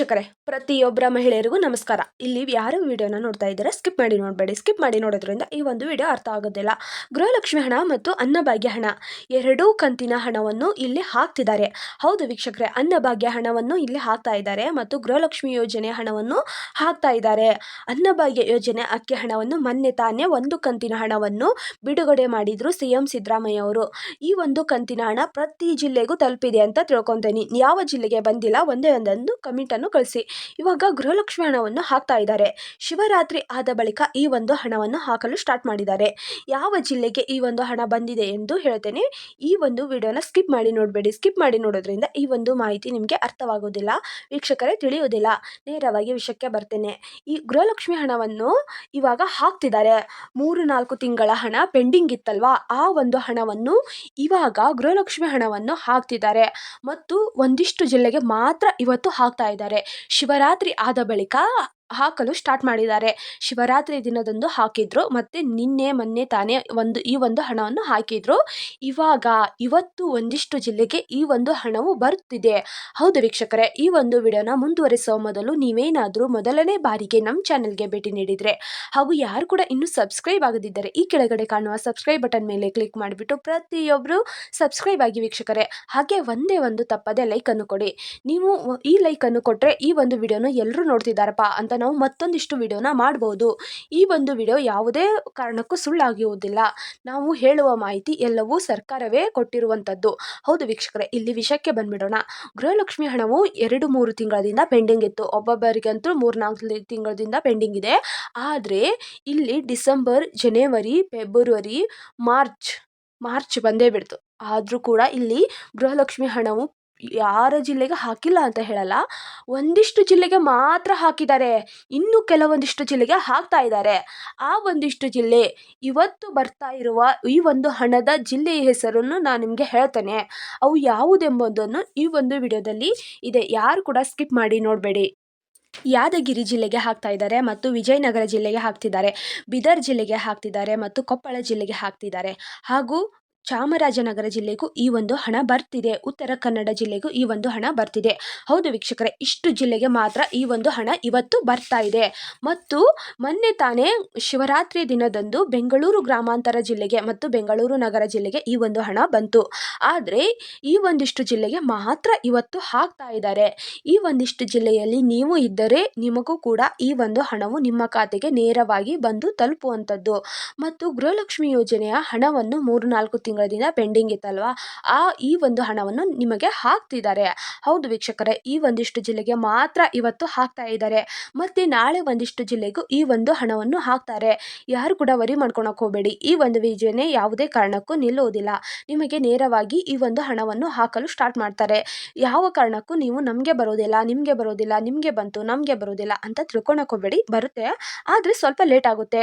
ವೀಕ್ಷಕರೇ, ಪ್ರತಿಯೊಬ್ಬರ ಮಹಿಳೆಯರಿಗೂ ನಮಸ್ಕಾರ. ಇಲ್ಲಿ ಯಾರು ವಿಡಿಯೋನ ನೋಡ್ತಾ ಇದ್ದಾರೆ ಸ್ಕಿಪ್ ಮಾಡಿ ನೋಡಬೇಡಿ. ಸ್ಕಿಪ್ ಮಾಡಿ ನೋಡೋದ್ರಿಂದ ಈ ಒಂದು ವಿಡಿಯೋ ಅರ್ಥ ಆಗೋದಿಲ್ಲ. ಗೃಹಲಕ್ಷ್ಮಿ ಹಣ ಮತ್ತು ಅನ್ನಭಾಗ್ಯ ಹಣ, ಎರಡೂ ಕಂತಿನ ಹಣವನ್ನು ಇಲ್ಲಿ ಹಾಕ್ತಿದ್ದಾರೆ. ಹೌದು ವೀಕ್ಷಕರೇ, ಅನ್ನಭಾಗ್ಯ ಹಣವನ್ನು ಇಲ್ಲಿ ಹಾಕ್ತಾ ಇದ್ದಾರೆ ಮತ್ತು ಗೃಹಲಕ್ಷ್ಮಿ ಯೋಜನೆ ಹಣವನ್ನು ಹಾಕ್ತಾ ಇದ್ದಾರೆ. ಅನ್ನಭಾಗ್ಯ ಯೋಜನೆ ಅಕ್ಕಿ ಹಣವನ್ನು ಮೊನ್ನೆ ತಾನೇ ಒಂದು ಕಂತಿನ ಹಣವನ್ನು ಬಿಡುಗಡೆ ಮಾಡಿದ್ರು ಸಿ ಎಂ ಸಿದ್ದರಾಮಯ್ಯ ಅವರು. ಈ ಒಂದು ಕಂತಿನ ಹಣ ಪ್ರತಿ ಜಿಲ್ಲೆಗೂ ತಲುಪಿದೆ ಅಂತ ತಿಳ್ಕೊತೀನಿ. ಯಾವ ಜಿಲ್ಲೆಗೆ ಬಂದಿಲ್ಲ, ಒಂದೇ ಒಂದೊಂದು ಕಮಿಟನ್ನು ಕಳಿಸಿ. ಇವಾಗ ಗೃಹಲಕ್ಷ್ಮಿ ಹಣವನ್ನು ಹಾಕ್ತಾ ಇದ್ದಾರೆ. ಶಿವರಾತ್ರಿ ಆದ ಬಳಿಕ ಈ ಒಂದು ಹಣವನ್ನು ಹಾಕಲು ಸ್ಟಾರ್ಟ್ ಮಾಡಿದ್ದಾರೆ. ಯಾವ ಜಿಲ್ಲೆಗೆ ಈ ಒಂದು ಹಣ ಬಂದಿದೆ ಎಂದು ಹೇಳ್ತೇನೆ. ಈ ಒಂದು ವಿಡಿಯೋನ ಸ್ಕಿಪ್ ಮಾಡಿ ನೋಡಬೇಡಿ. ಸ್ಕಿಪ್ ಮಾಡಿ ನೋಡೋದ್ರಿಂದ ಈ ಒಂದು ಮಾಹಿತಿ ನಿಮಗೆ ಅರ್ಥವಾಗೋದಿಲ್ಲ. ವೀಕ್ಷಕರೇ, ತಿಳಿಯೋದಿಲ್ಲ. ನೇರವಾಗಿ ವಿಷಯಕ್ಕೆ ಬರ್ತೇನೆ. ಈ ಗೃಹಲಕ್ಷ್ಮಿ ಹಣವನ್ನು ಇವಾಗ ಹಾಕ್ತಿದ್ದಾರೆ. ಮೂರು, ನಾಲ್ಕು ತಿಂಗಳ ಹಣ ಪೆಂಡಿಂಗ್ ಇತ್ತಲ್ವಾ? ಆ ಒಂದು ಹಣವನ್ನು ಇವಾಗ ಗೃಹಲಕ್ಷ್ಮಿ ಹಣವನ್ನು ಹಾಕ್ತಿದ್ದಾರೆ. ಮತ್ತು ಒಂದಿಷ್ಟು ಜಿಲ್ಲೆಗೆ ಮಾತ್ರ ಇವತ್ತು ಹಾಕ್ತಾ ಇದ್ದಾರೆ. ಶಿವರಾತ್ರಿ ಆದ ಬಳಿಕ ಹಾಕಲು ಸ್ಟಾರ್ಟ್ ಮಾಡಿದ್ದಾರೆ. ಶಿವರಾತ್ರಿ ದಿನದಂದು ಹಾಕಿದ್ರು ಮತ್ತು ನಿನ್ನೆ ಮೊನ್ನೆ ತಾನೇ ಒಂದು, ಈ ಒಂದು ಹಣವನ್ನು ಹಾಕಿದ್ರು. ಇವಾಗ ಇವತ್ತು ಒಂದಿಷ್ಟು ಜಿಲ್ಲೆಗೆ ಈ ಒಂದು ಹಣವು ಬರುತ್ತಿದೆ. ಹೌದು ವೀಕ್ಷಕರೇ, ಈ ಒಂದು ವಿಡಿಯೋನ ಮುಂದುವರಿಸುವ ಮೊದಲು ನೀವೇನಾದರೂ ಮೊದಲನೇ ಬಾರಿಗೆ ನಮ್ಮ ಚಾನೆಲ್ಗೆ ಭೇಟಿ ನೀಡಿದರೆ, ಹಾಗೂ ಯಾರು ಕೂಡ ಇನ್ನೂ ಸಬ್ಸ್ಕ್ರೈಬ್ ಆಗದಿದ್ದರೆ ಈ ಕೆಳಗಡೆ ಕಾಣುವ ಸಬ್ಸ್ಕ್ರೈಬ್ ಬಟನ್ ಮೇಲೆ ಕ್ಲಿಕ್ ಮಾಡಿಬಿಟ್ಟು ಪ್ರತಿಯೊಬ್ಬರು ಸಬ್ಸ್ಕ್ರೈಬ್ ಆಗಿ ವೀಕ್ಷಕರೇ, ಹಾಗೆ ಒಂದೇ ಒಂದು ತಪ್ಪದೆ ಲೈಕನ್ನು ಕೊಡಿ. ನೀವು ಈ ಲೈಕನ್ನು ಕೊಟ್ಟರೆ ಈ ಒಂದು ವಿಡಿಯೋನ ಎಲ್ಲರೂ ನೋಡ್ತಿದ್ದಾರಪ್ಪ ಅಂತ ನಾವು ಮತ್ತೊಂದಿಷ್ಟು ವಿಡಿಯೋನ ಮಾಡ್ಬೋದು. ಈ ಒಂದು ವಿಡಿಯೋ ಯಾವುದೇ ಕಾರಣಕ್ಕೂ ಸುಳ್ಳಾಗಿರುವುದಿಲ್ಲ. ನಾವು ಹೇಳುವ ಮಾಹಿತಿ ಎಲ್ಲವೂ ಸರ್ಕಾರವೇ ಕೊಟ್ಟಿರುವಂಥದ್ದು. ಹೌದು ವೀಕ್ಷಕರೇ, ಇಲ್ಲಿ ವಿಷಯಕ್ಕೆ ಬಂದ್ಬಿಡೋಣ. ಗೃಹಲಕ್ಷ್ಮಿ ಹಣವು ಎರಡು ಮೂರು ತಿಂಗಳದಿಂದ ಪೆಂಡಿಂಗ್ ಇತ್ತು. ಒಬ್ಬೊಬ್ಬರಿಗಂತೂ ಮೂರು ನಾಲ್ಕು ತಿಂಗಳದಿಂದ ಪೆಂಡಿಂಗ್ ಇದೆ. ಆದರೆ ಇಲ್ಲಿ ಡಿಸೆಂಬರ್, ಜನವರಿ, ಫೆಬ್ರವರಿ, ಮಾರ್ಚ್ ಮಾರ್ಚ್ ಬಂದೇ ಬಿಡ್ತು. ಆದರೂ ಕೂಡ ಇಲ್ಲಿ ಗೃಹಲಕ್ಷ್ಮಿ ಹಣವು ಯಾರ ಜಿಲ್ಲೆಗೆ ಹಾಕಿಲ್ಲ ಅಂತ ಹೇಳಲ್ಲ. ಒಂದಿಷ್ಟು ಜಿಲ್ಲೆಗೆ ಮಾತ್ರ ಹಾಕಿದ್ದಾರೆ. ಇನ್ನು ಕೆಲವೊಂದಿಷ್ಟು ಜಿಲ್ಲೆಗೆ ಹಾಕ್ತಾ ಇದ್ದಾರೆ. ಆ ಒಂದಿಷ್ಟು ಜಿಲ್ಲೆ ಇವತ್ತು ಬರ್ತಾ ಇರುವ ಈ ಒಂದು ಹಣದ ಜಿಲ್ಲೆಯ ಹೆಸರನ್ನು ನಾನು ನಿಮಗೆ ಹೇಳ್ತೇನೆ. ಅವು ಯಾವುದೆಂಬುದನ್ನು ಈ ಒಂದು ವಿಡಿಯೋದಲ್ಲಿ ಇದೆ. ಯಾರು ಕೂಡ ಸ್ಕಿಪ್ ಮಾಡಿ ನೋಡಬೇಡಿ. ಯಾದಗಿರಿ ಜಿಲ್ಲೆಗೆ ಹಾಕ್ತಾ ಇದ್ದಾರೆ ಮತ್ತು ವಿಜಯನಗರ ಜಿಲ್ಲೆಗೆ ಹಾಕ್ತಿದ್ದಾರೆ. ಬೀದರ್ ಜಿಲ್ಲೆಗೆ ಹಾಕ್ತಿದ್ದಾರೆ ಮತ್ತು ಕೊಪ್ಪಳ ಜಿಲ್ಲೆಗೆ ಹಾಕ್ತಿದ್ದಾರೆ. ಹಾಗೂ ಚಾಮರಾಜನಗರ ಜಿಲ್ಲೆಗೂ ಈ ಒಂದು ಹಣ ಬರ್ತಿದೆ. ಉತ್ತರ ಕನ್ನಡ ಜಿಲ್ಲೆಗೂ ಈ ಒಂದು ಹಣ ಬರ್ತಿದೆ. ಹೌದು ವೀಕ್ಷಕರೇ, ಇಷ್ಟು ಜಿಲ್ಲೆಗೆ ಮಾತ್ರ ಈ ಒಂದು ಹಣ ಇವತ್ತು ಬರ್ತಾ ಇದೆ. ಮತ್ತು ಮೊನ್ನೆ ತಾನೇ ಶಿವರಾತ್ರಿ ದಿನದಂದು ಬೆಂಗಳೂರು ಗ್ರಾಮಾಂತರ ಜಿಲ್ಲೆಗೆ ಮತ್ತು ಬೆಂಗಳೂರು ನಗರ ಜಿಲ್ಲೆಗೆ ಈ ಒಂದು ಹಣ ಬಂತು. ಆದರೆ ಈ ಒಂದಿಷ್ಟು ಜಿಲ್ಲೆಗೆ ಮಾತ್ರ ಇವತ್ತು ಹಾಕ್ತಾ ಇದ್ದಾರೆ. ಈ ಒಂದಿಷ್ಟು ಜಿಲ್ಲೆಯಲ್ಲಿ ನೀವು ಇದ್ದರೆ ನಿಮಗೂ ಕೂಡ ಈ ಒಂದು ಹಣವು ನಿಮ್ಮ ಖಾತೆಗೆ ನೇರವಾಗಿ ಬಂದು ತಲುಪುವಂಥದ್ದು. ಮತ್ತು ಗೃಹಲಕ್ಷ್ಮಿ ಯೋಜನೆಯ ಹಣವನ್ನು ಮೂರು ನಾಲ್ಕು ತಿಂಗಳಿಂದ ಪೆಂಡಿಂಗ್ ಇತ್ತಲ್ವಾ? ಆ ಈ ಒಂದು ಹಣವನ್ನು ನಿಮಗೆ ಹಾಕ್ತಿದ್ದಾರೆ. ಹೌದು ವೀಕ್ಷಕರೇ, ಈ ಒಂದಿಷ್ಟು ಜಿಲ್ಲೆಗೆ ಮಾತ್ರ ಇವತ್ತು ಹಾಕ್ತಾ ಇದ್ದಾರೆ. ಮತ್ತು ನಾಳೆ ಒಂದಿಷ್ಟು ಜಿಲ್ಲೆಗೂ ಈ ಒಂದು ಹಣವನ್ನು ಹಾಕ್ತಾರೆ. ಯಾರು ಕೂಡ ವರಿ ಮಾಡ್ಕೊಳಕ್ಕೆ ಹೋಗಬೇಡಿ. ಈ ಒಂದು ವಿಜಯನೇ ಯಾವುದೇ ಕಾರಣಕ್ಕೂ ನಿಲ್ಲುವುದಿಲ್ಲ. ನಿಮಗೆ ನೇರವಾಗಿ ಈ ಒಂದು ಹಣವನ್ನು ಹಾಕಲು ಸ್ಟಾರ್ಟ್ ಮಾಡ್ತಾರೆ. ಯಾವ ಕಾರಣಕ್ಕೂ ನೀವು ನಮಗೆ ಬರೋದಿಲ್ಲ, ನಿಮಗೆ ಬರೋದಿಲ್ಲ, ನಿಮಗೆ ಬಂತು, ನಮಗೆ ಬರೋದಿಲ್ಲ ಅಂತ ತಿಳ್ಕೊಳಕ್ಕೆ ಹೋಗಬೇಡಿ. ಬರುತ್ತೆ. ಆದರೆ ಸ್ವಲ್ಪ ಲೇಟ್ ಆಗುತ್ತೆ.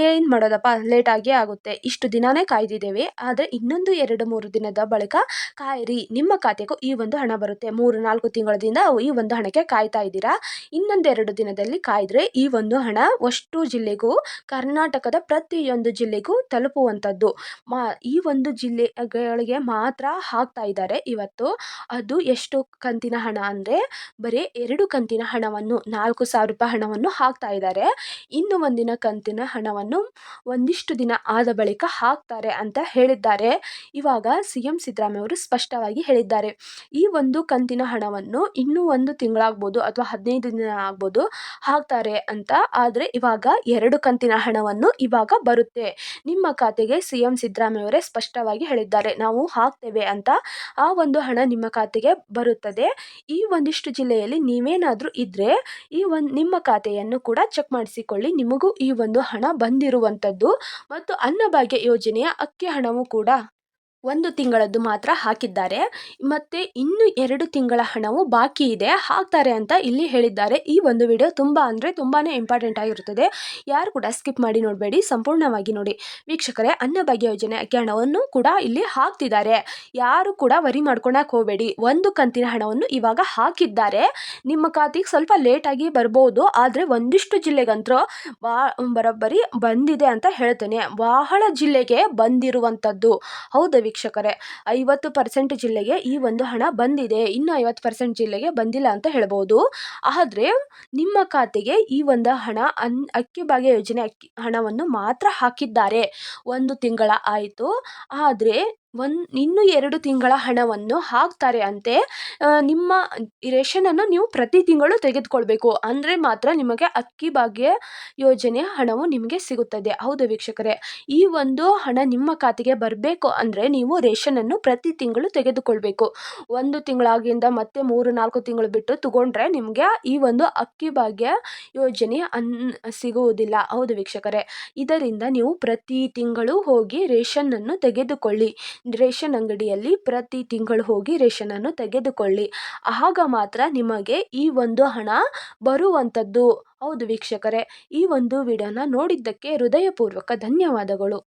ಏನು ಮಾಡೋದಪ್ಪ? ಲೇಟ್ ಆಗೇ ಆಗುತ್ತೆ. ಇಷ್ಟು ದಿನಾನೇ ಕಾಯ್ದಿದ್ದೇವೆ. ಆದರೆ ಇನ್ನೊಂದು ಎರಡು ಮೂರು ದಿನದ ಬಳಿಕ ಕಾಯಿರಿ, ನಿಮ್ಮ ಖಾತೆಗೂ ಈ ಒಂದು ಹಣ ಬರುತ್ತೆ. ಮೂರು, ನಾಲ್ಕು ತಿಂಗಳದಿಂದ ಈ ಒಂದು ಹಣಕ್ಕೆ ಕಾಯ್ತಾ ಇದ್ದೀರಾ? ಇನ್ನೊಂದೆರಡು ದಿನದಲ್ಲಿ ಕಾಯ್ದರೆ ಈ ಒಂದು ಹಣ ಅಷ್ಟು ಜಿಲ್ಲೆಗೂ, ಕರ್ನಾಟಕದ ಪ್ರತಿಯೊಂದು ಜಿಲ್ಲೆಗೂ ತಲುಪುವಂಥದ್ದು. ಮಾ, ಈ ಒಂದು ಜಿಲ್ಲೆಗಳಿಗೆ ಮಾತ್ರ ಹಾಕ್ತಾ ಇದ್ದಾರೆ. ಇವತ್ತು ಅದು ಎಷ್ಟು ಕಂತಿನ ಹಣ ಅಂದರೆ ಬರೀ ಎರಡು ಕಂತಿನ ಹಣವನ್ನು, ನಾಲ್ಕು ಸಾವಿರ ರೂಪಾಯಿ ಹಣವನ್ನು ಹಾಕ್ತಾ ಇದ್ದಾರೆ. ಇನ್ನು ಒಂದಿನ ಕಂತಿನ ಹಣವನ್ನು ಒಂದಿಷ್ಟು ದಿನ ಆದ ಬಳಿಕ ಹಾಕ್ತಾರೆ ಅಂತ ಹೇಳಿದ್ದಾರೆ. ಇವಾಗ ಸಿ ಎಂ ಸಿದ್ದರಾಮಯ್ಯ ಅವರು ಸ್ಪಷ್ಟವಾಗಿ ಹೇಳಿದ್ದಾರೆ. ಈ ಒಂದು ಕಂತಿನ ಹಣವನ್ನು ಇನ್ನೂ ಒಂದು ತಿಂಗಳಾಗ್ಬೋದು ಅಥವಾ ಹದಿನೈದು ದಿನ ಆಗ್ಬೋದು ಹಾಕ್ತಾರೆ ಅಂತ. ಆದರೆ ಇವಾಗ ಎರಡು ಕಂತಿನ ಹಣವನ್ನು ಇವಾಗ ಬರುತ್ತೆ. ನಿಮ್ಮ ಖಾತೆಗೆ ಸಿ ಎಂ ಸಿದ್ದರಾಮಯ್ಯ ಅವರೇ ಸ್ಪಷ್ಟವಾಗಿ ಹೇಳಿದ್ದಾರೆ. ನಾವು ಹಾಕ್ತೇವೆ ಅಂತ ಆ ಒಂದು ಹಣ ನಿಮ್ಮ ಖಾತೆಗೆ ಬರುತ್ತದೆ. ಈ ಒಂದಿಷ್ಟು ಜಿಲ್ಲೆಯಲ್ಲಿ ನೀವೇನಾದರೂ ಇದ್ದರೆ ಈ ಒಂದು ನಿಮ್ಮ ಖಾತೆಯನ್ನು ಕೂಡ ಚೆಕ್ ಮಾಡಿಸಿಕೊಳ್ಳಿ. ನಿಮಗೂ ಈ ಒಂದು ಹಣ ಬಂದಿರುವಂಥದ್ದು. ಮತ್ತು ಅನ್ನಭಾಗ್ಯ ಯೋಜನೆಯ ಅಕ್ಕಿ ಹಣವು ಕೂಡ ಒಂದು ತಿಂಗಳದ್ದು ಮಾತ್ರ ಹಾಕಿದ್ದಾರೆ. ಮತ್ತು ಇನ್ನು ಎರಡು ತಿಂಗಳ ಹಣವು ಬಾಕಿ ಇದೆ. ಹಾಕ್ತಾರೆ ಅಂತ ಇಲ್ಲಿ ಹೇಳಿದ್ದಾರೆ. ಈ ಒಂದು ವಿಡಿಯೋ ತುಂಬ ಅಂದರೆ ತುಂಬಾ ಇಂಪಾರ್ಟೆಂಟ್ ಆಗಿರುತ್ತದೆ. ಯಾರು ಕೂಡ ಸ್ಕಿಪ್ ಮಾಡಿ ನೋಡಬೇಡಿ. ಸಂಪೂರ್ಣವಾಗಿ ನೋಡಿ. ವೀಕ್ಷಕರೇ ಅನ್ನಭಾಗ್ಯ ಯೋಜನೆ ಅಕ್ಕಿ ಹಣವನ್ನು ಕೂಡ ಇಲ್ಲಿ ಹಾಕ್ತಿದ್ದಾರೆ. ಯಾರು ಕೂಡ ವರಿ ಮಾಡ್ಕೊಳಕ್ಕೆ ಹೋಗಬೇಡಿ. ಒಂದು ಕಂತಿನ ಹಣವನ್ನು ಇವಾಗ ಹಾಕಿದ್ದಾರೆ. ನಿಮ್ಮ ಖಾತೆಗೆ ಸ್ವಲ್ಪ ಲೇಟಾಗಿ ಬರ್ಬೋದು. ಆದರೆ ಒಂದಿಷ್ಟು ಜಿಲ್ಲೆಗಂತೂ ಬಾ, ಬರೋಬ್ಬರಿ ಬಂದಿದೆ ಅಂತ ಹೇಳ್ತೇನೆ. ಬಹಳ ಜಿಲ್ಲೆಗೆ ಬಂದಿರುವಂಥದ್ದು. ಹೌದು ವೀಕ್ಷಕರೇ, ಐವತ್ತು ಪರ್ಸೆಂಟ್ ಜಿಲ್ಲೆಗೆ ಈ ಒಂದು ಹಣ ಬಂದಿದೆ. ಇನ್ನು ಐವತ್ತು ಪರ್ಸೆಂಟ್ ಜಿಲ್ಲೆಗೆ ಬಂದಿಲ್ಲ ಅಂತ ಹೇಳ್ಬೋದು. ಆದರೆ ನಿಮ್ಮ ಖಾತೆಗೆ ಈ ಒಂದು ಹಣ ಅನ್, ಅಕ್ಕಿ ಭಾಗ್ಯ ಯೋಜನೆ ಅಕ್ಕಿ ಹಣವನ್ನು ಮಾತ್ರ ಹಾಕಿದ್ದಾರೆ. ಒಂದು ತಿಂಗಳ ಆಯಿತು. ಆದರೆ ಒಂದು, ಇನ್ನು ಎರಡು ತಿಂಗಳ ಹಣವನ್ನು ಹಾಕ್ತಾರೆ ಅಂತೆ. ನಿಮ್ಮ ರೇಷನನ್ನು ನೀವು ಪ್ರತಿ ತಿಂಗಳು ತೆಗೆದುಕೊಳ್ಬೇಕು. ಅಂದರೆ ಮಾತ್ರ ನಿಮಗೆ ಅಕ್ಕಿ ಭಾಗ್ಯ ಯೋಜನೆಯ ಹಣವು ನಿಮಗೆ ಸಿಗುತ್ತದೆ. ಹೌದು ವೀಕ್ಷಕರೇ. ಈ ಒಂದು ಹಣ ನಿಮ್ಮ ಖಾತೆಗೆ ಬರಬೇಕು ಅಂದರೆ ನೀವು ರೇಷನನ್ನು ಪ್ರತಿ ತಿಂಗಳು ತೆಗೆದುಕೊಳ್ಬೇಕು. ಒಂದು ತಿಂಗಳಾಗಿಂದ ಮತ್ತೆ ಮೂರು, ನಾಲ್ಕು ತಿಂಗಳು ಬಿಟ್ಟು ತಗೊಂಡ್ರೆ ನಿಮಗೆ ಈ ಒಂದು ಅಕ್ಕಿ ಭಾಗ್ಯ ಯೋಜನೆ ಅನ್, ಸಿಗುವುದಿಲ್ಲ. ಹೌದು ವೀಕ್ಷಕರೇ. ಇದರಿಂದ ನೀವು ಪ್ರತಿ ತಿಂಗಳು ಹೋಗಿ ರೇಷನ್ನನ್ನು ತೆಗೆದುಕೊಳ್ಳಿ. ರೇಷನ್ ಅಂಗಡಿಯಲ್ಲಿ ಪ್ರತಿ ತಿಂಗಳು ಹೋಗಿ ರೇಷನನ್ನು ತೆಗೆದುಕೊಳ್ಳಿ. ಆಗ ಮಾತ್ರ ನಿಮಗೆ ಈ ಒಂದು ಹಣ ಬರುವಂಥದ್ದು. ಹೌದು ವೀಕ್ಷಕರೇ, ಈ ಒಂದು ವಿಡಿಯೋನ ನೋಡಿದ್ದಕ್ಕೆ ಹೃದಯಪೂರ್ವಕ ಧನ್ಯವಾದಗಳು.